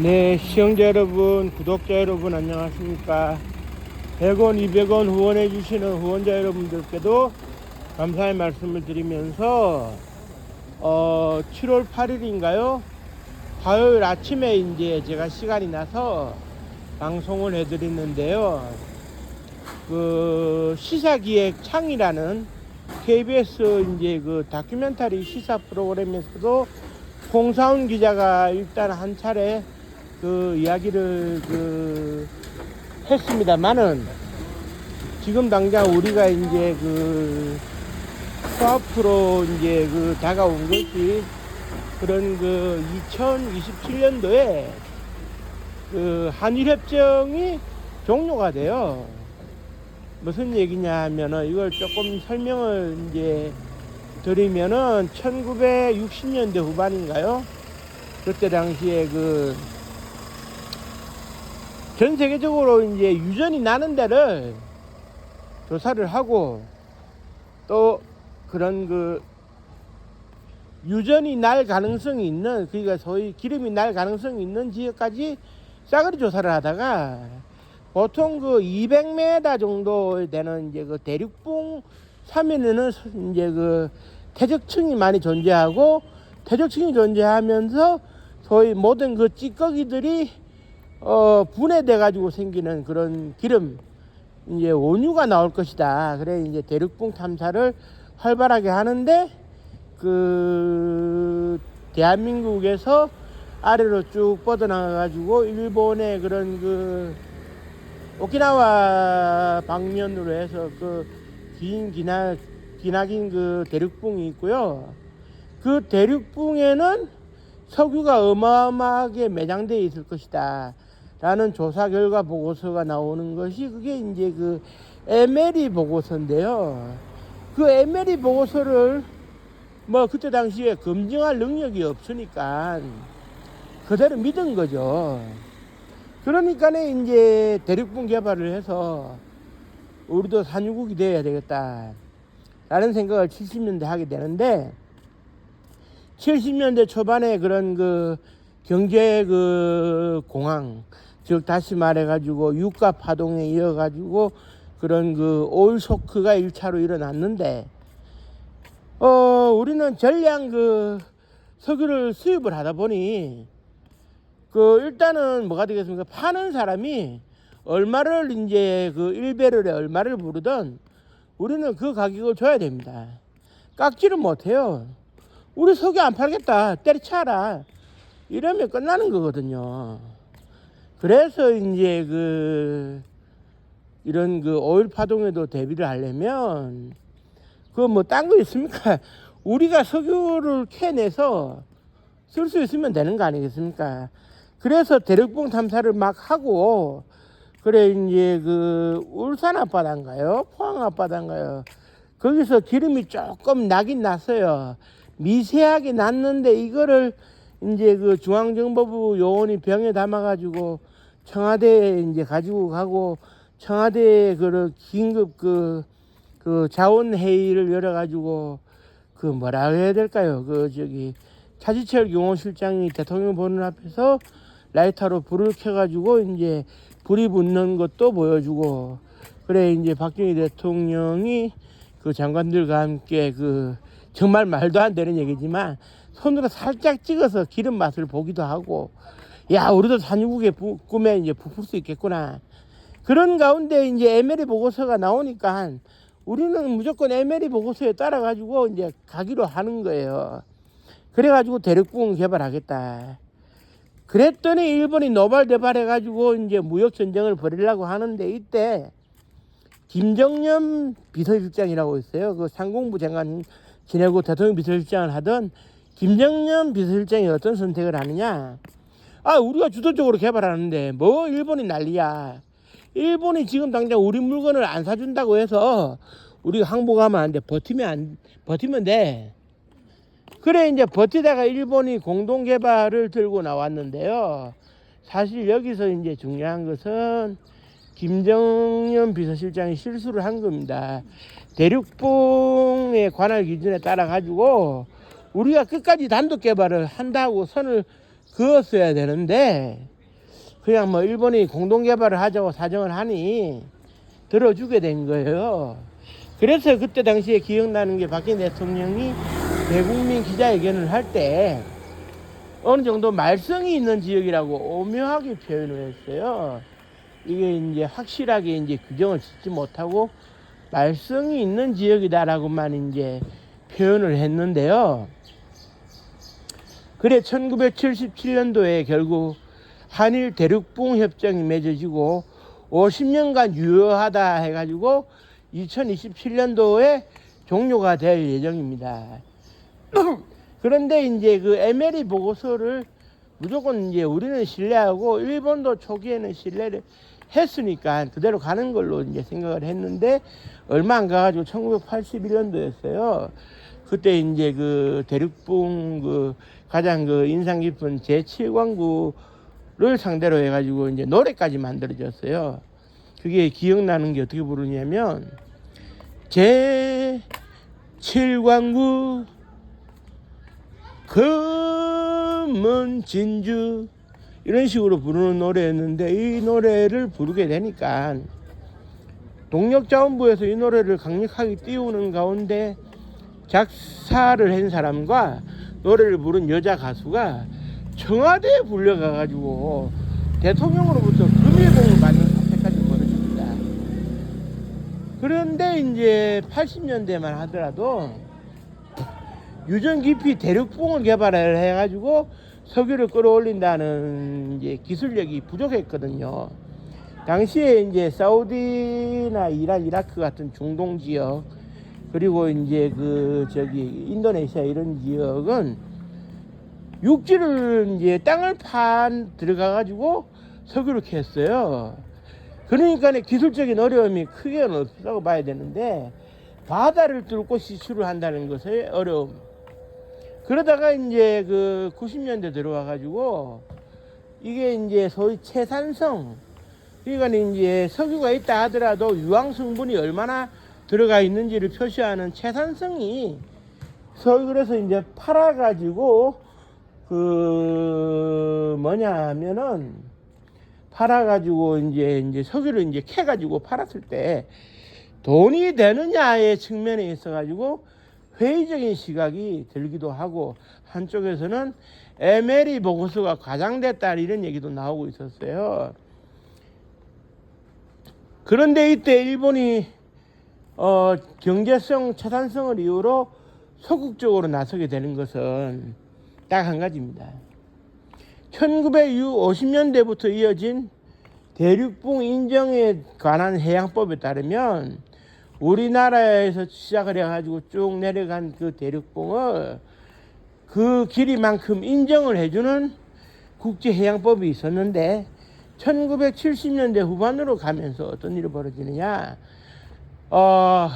네, 시청자 여러분, 구독자 여러분 안녕하십니까? 100원, 200원 후원해 주시는 후원자 여러분들께도 감사의 말씀을 드리면서 어, 7월 8일인가요? 화요일 아침에 이제 제가 시간이 나서 방송을 해 드리는데요. 그 시사기획 창이라는 KBS 이제 그 다큐멘터리 시사 프로그램에서도 홍사훈 기자가 일단 한 차례 그 이야기를 그 했습니다만은 지금 당장 우리가 이제 그 코앞으로 이제 그 다가온 것이 그런 그 2027년도에 그 한일협정이 종료가 돼요. 무슨 얘기냐 하면은 이걸 조금 설명을 이제 드리면은 1960년대 후반인가요? 그때 당시에 그 전 세계적으로 이제 유전이 나는 데를 조사를 하고 또 그런 그 유전이 날 가능성이 있는 그러니까 소위 기름이 날 가능성이 있는 지역까지 싸그리 조사를 하다가 보통 그 200m 정도 되는 이제 그 대륙봉 사면에는 이제 그 태적층이 많이 존재하고 태적층이 존재하면서 소위 모든 그 찌꺼기들이 어 분해돼 가지고 생기는 그런 기름 이제 원유가 나올 것이다. 그래 이제 대륙봉 탐사를 활발하게 하는데 그 대한민국에서 아래로 쭉 뻗어나가 가지고 일본의 그런 그 오키나와 방면으로 해서 그 긴 기나 기나긴 그 대륙봉이 있고요. 그 대륙봉에는 석유가 어마어마하게 매장되어 있을 것이다. 라는 조사 결과 보고서가 나오는 것이 그게 이제 그 에메리 보고서인데요. 그 에메리 보고서를 뭐 그때 당시에 검증할 능력이 없으니까 그대로 믿은 거죠. 그러니까 이제 대륙봉 개발을 해서 우리도 산유국이 돼야 되겠다. 라는 생각을 70년대 하게 되는데 70년대 초반에 그런 그 경제 그 공황 즉 다시 말해 가지고 유가 파동에 이어 가지고 그런 그 쇼크가 1차로 일어났는데 어 우리는 전량 그 석유를 수입을 하다 보니 그 일단은 뭐가 되겠습니까 파는 사람이 얼마를 이제 그 1배럴에 얼마를 부르든 우리는 그 가격을 줘야 됩니다. 깎지는 못해요. 우리 석유 안 팔겠다. 때려쳐라. 이러면 끝나는 거거든요. 그래서 이제 그 이런 그 오일 파동에도 대비를 하려면 그 뭐 딴 거 있습니까? 우리가 석유를 캐내서 쓸 수 있으면 되는 거 아니겠습니까? 그래서 대륙봉 탐사를 막 하고 그래 이제 그 울산 앞바다인가요? 포항 앞바다인가요? 거기서 기름이 조금 나긴 났어요. 미세하게 났는데 이거를 이제 그 중앙정보부 요원이 병에 담아가지고 청와대에 이제 가지고 가고 청와대에 그 긴급 그, 그 자원회의를 열어가지고 그 뭐라 해야 될까요? 그 저기 차지철 경호실장이 대통령 보는 앞에서 라이터로 불을 켜가지고 이제 불이 붙는 것도 보여주고 그래 이제 박정희 대통령이 그 장관들과 함께 그 정말 말도 안 되는 얘기지만 손으로 살짝 찍어서 기름 맛을 보기도 하고 야 우리도 산유국의 부- 꿈에 이제 부풀 수 있겠구나 그런 가운데 이제 에메리 보고서가 나오니까 우리는 무조건 에메리 보고서에 따라 가지고 이제 가기로 하는 거예요 그래가지고 대륙봉 개발하겠다 그랬더니 일본이 노발대발해 가지고 이제 무역 전쟁을 벌이려고 하는데 이때 김정년 비서실장이라고 있어요. 그 상공부 장관 지내고 대통령 비서실장을 하던 김정년 비서실장이 어떤 선택을 하느냐? 아, 우리가 주도적으로 개발하는데 뭐 일본이 난리야. 일본이 지금 당장 우리 물건을 안 사준다고 해서 우리가 항복하면 안 돼. 버티면 안, 버티면 돼. 그래 이제 버티다가 일본이 공동 개발을 들고 나왔는데요. 사실 여기서 이제 중요한 것은 김정년 비서실장이 실수를 한 겁니다. 대륙봉의 관할 기준에 따라 가지고 우리가 끝까지 단독 개발을 한다고 선을 그었어야 되는데 그냥 뭐 일본이 공동 개발을 하자고 사정을 하니 들어주게 된 거예요. 그래서 그때 당시에 기억나는 게 박근혜 대통령이 대국민 기자회견을 할 때 어느 정도 말썽이 있는 지역이라고 오묘하게 표현을 했어요. 이게 이제 확실하게 이제 규정을 짓지 못하고 말썽이 있는 지역이다라고만 이제 표현을 했는데요. 그래 1977년도에 결국 한일 대륙붕 협정이 맺어지고 50년간 유효하다 해가지고 2027년도에 종료가 될 예정입니다. 그런데 이제 그 에메리 보고서를 무조건 이제 우리는 신뢰하고 일본도 초기에는 신뢰를 했으니까 그대로 가는 걸로 이제 생각을 했는데 얼마 안 가가지고 1981년도였어요. 그때 이제 그 대륙붕 그 가장 그 인상 깊은 제7광구를 상대로 해가지고 이제 노래까지 만들어졌어요. 그게 기억나는 게 어떻게 부르냐면 제7광구 금은 진주 이런 식으로 부르는 노래였는데 이 노래를 부르게 되니까 동력자원부에서 이 노래를 강력하게 띄우는 가운데 작사를 한 사람과 노래를 부른 여자 가수가 청와대에 불려가가지고 대통령으로부터 금일봉을 받는 사태까지 벌어집니다. 그런데 이제 80년대만 하더라도 유전 깊이 대륙붕을 개발을 해가지고 석유를 끌어올린다는 이제 기술력이 부족했거든요. 당시에 이제 사우디나 이란, 이라크 같은 중동 지역 그리고 이제 그 저기 인도네시아 이런 지역은 육지를 이제 땅을 판 들어가 가지고 석유를 캤어요. 그러니까 기술적인 어려움이 크게는 없다고 봐야 되는데 바다를 뚫고 시추를 한다는 것의 어려움. 그러다가 이제 그 90년대 들어와 가지고 이게 이제 소위 채산성 그러니까 이제 석유가 있다 하더라도 유황 성분이 얼마나 들어가 있는지를 표시하는 채산성이 그래서 이제 팔아 가지고 그 뭐냐 하면은 팔아 가지고 이제 이제 석유를 이제 캐 가지고 팔았을 때 돈이 되느냐의 측면에 있어 가지고 회의적인 시각이 들기도 하고 한쪽에서는 에메리 보고서가 과장됐다 이런 얘기도 나오고 있었어요. 그런데 이때 일본이 어, 경제성, 차단성을 이유로 소극적으로 나서게 되는 것은 딱 한 가지입니다. 1950년대부터 이어진 대륙붕 인정에 관한 해양법에 따르면 우리나라에서 시작을 해가지고 쭉 내려간 그 대륙붕을 그 길이만큼 인정을 해주는 국제해양법이 있었는데 1970년대 후반으로 가면서 어떤 일이 벌어지느냐 어,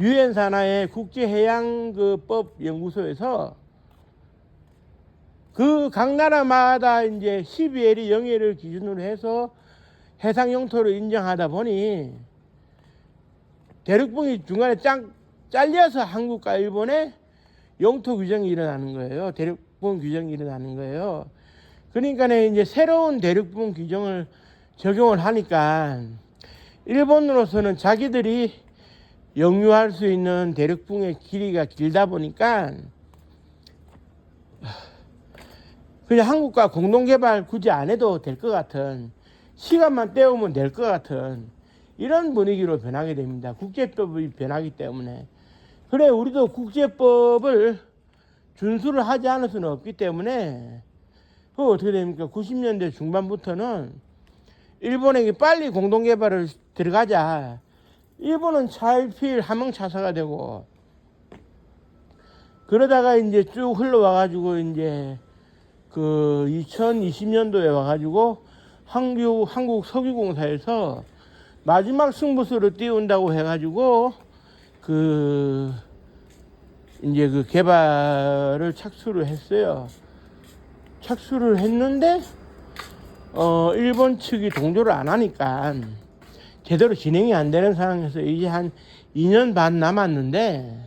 유엔 산하의 국제해양법 연구소에서 그 각 나라마다 이제 12L이 영해를 기준으로 해서 해상 영토를 인정하다 보니 대륙붕이 중간에 짱 잘려서 한국과 일본의 영토 규정이 일어나는 거예요. 대륙붕 규정이 일어나는 거예요. 그러니까 이제 새로운 대륙붕 규정을 적용을 하니까 일본으로서는 자기들이 영유할 수 있는 대륙붕의 길이가 길다 보니까 그냥 한국과 공동개발 굳이 안 해도 될 것 같은 시간만 때우면 될 것 같은 이런 분위기로 변하게 됩니다. 국제법이 변하기 때문에. 그래, 우리도 국제법을 준수를 하지 않을 수는 없기 때문에, 그 어떻게 됩니까? 90년대 중반부터는 일본에게 빨리 공동 개발을 들어가자. 일본은 차일피일 함흥차사가 되고, 그러다가 이제 쭉 흘러와 가지고, 이제 그 2020년도에 와 가지고, 한국, 한국 석유공사에서 마지막 승부수를 띄운다고 해 가지고 그 이제 그 개발을 착수를 했어요. 착수를 했는데 어 일본 측이 동조를 안 하니까 제대로 진행이 안 되는 상황에서 이제 한 2년 반 남았는데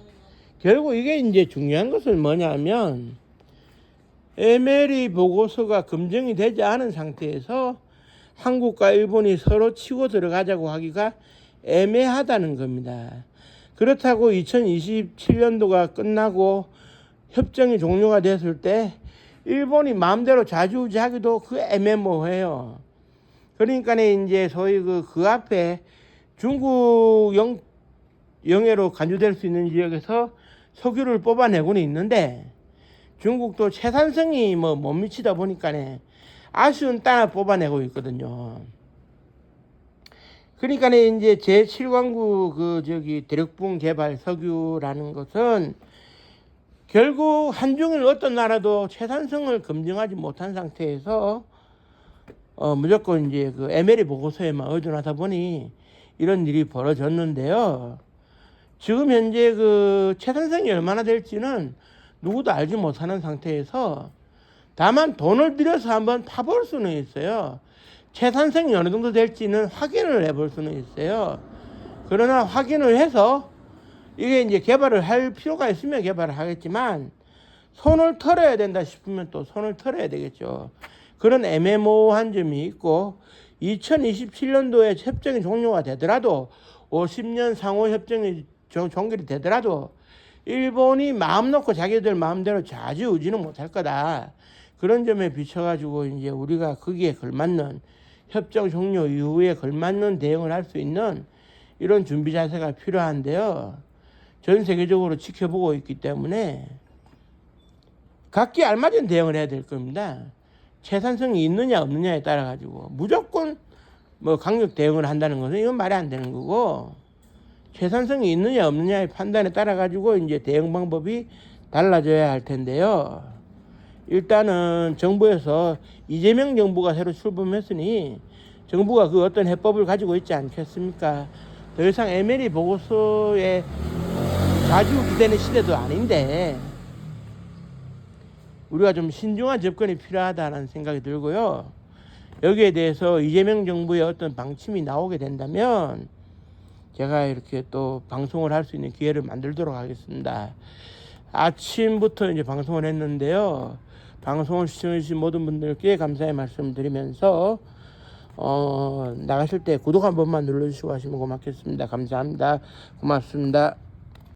결국 이게 이제 중요한 것은 뭐냐면 MLE 보고서가 검증이 되지 않은 상태에서 한국과 일본이 서로 치고 들어가자고 하기가 애매하다는 겁니다. 그렇다고 2027년도가 끝나고 협정이 종료가 됐을 때 일본이 마음대로 좌지우지하기도 그 애매모호해요. 그러니까 이제 소위 그, 그 앞에 중국 영, 영해로 간주될 수 있는 지역에서 석유를 뽑아내고는 있는데 중국도 채산성이 뭐 못 미치다 보니까 아쉬운 땅을 뽑아내고 있거든요. 그러니까 이제 제7광구 그 저기 대륙붕 개발 석유라는 것은 결국 한중일 어떤 나라도 채산성을 검증하지 못한 상태에서 어 무조건 이제 그 에메리 보고서에만 의존하다 보니 이런 일이 벌어졌는데요. 지금 현재 그 채산성이 얼마나 될지는 누구도 알지 못하는 상태에서 다만 돈을 들여서 한번 파볼 수는 있어요. 채산성이 어느 정도 될지는 확인을 해볼 수는 있어요. 그러나 확인을 해서 이게 이제 개발을 할 필요가 있으면 개발을 하겠지만 손을 털어야 된다 싶으면 또 손을 털어야 되겠죠. 그런 애매모호한 점이 있고 2027년도에 협정이 종료가 되더라도 50년 상호 협정이 종- 종결이 되더라도 일본이 마음 놓고 자기들 마음대로 좌지우지는 못할 거다. 그런 점에 비춰가지고 이제 우리가 거기에 걸맞는 협정 종료 이후에 걸맞는 대응을 할 수 있는 이런 준비 자세가 필요한데요. 전 세계적으로 지켜보고 있기 때문에 각기 알맞은 대응을 해야 될 겁니다. 채산성이 있느냐 없느냐에 따라 가지고 무조건 뭐 강력 대응을 한다는 것은 이건 말이 안 되는 거고 채산성이 있느냐 없느냐의 판단에 따라 가지고 이제 대응 방법이 달라져야 할 텐데요. 일단은 정부에서 이재명 정부가 새로 출범했으니 정부가 그 어떤 해법을 가지고 있지 않겠습니까? 더 이상 에메리 보고서에 좌지우지되는 시대도 아닌데 우리가 좀 신중한 접근이 필요하다는 생각이 들고요. 여기에 대해서 이재명 정부의 어떤 방침이 나오게 된다면 제가 이렇게 또 방송을 할 수 있는 기회를 만들도록 하겠습니다. 아침부터 이제 방송을 했는데요. 방송을 시청해주신 모든 분들께 감사의 말씀 드리면서 어, 나가실 때 구독 한 번만 눌러주시고 하시면 고맙겠습니다. 감사합니다. 고맙습니다.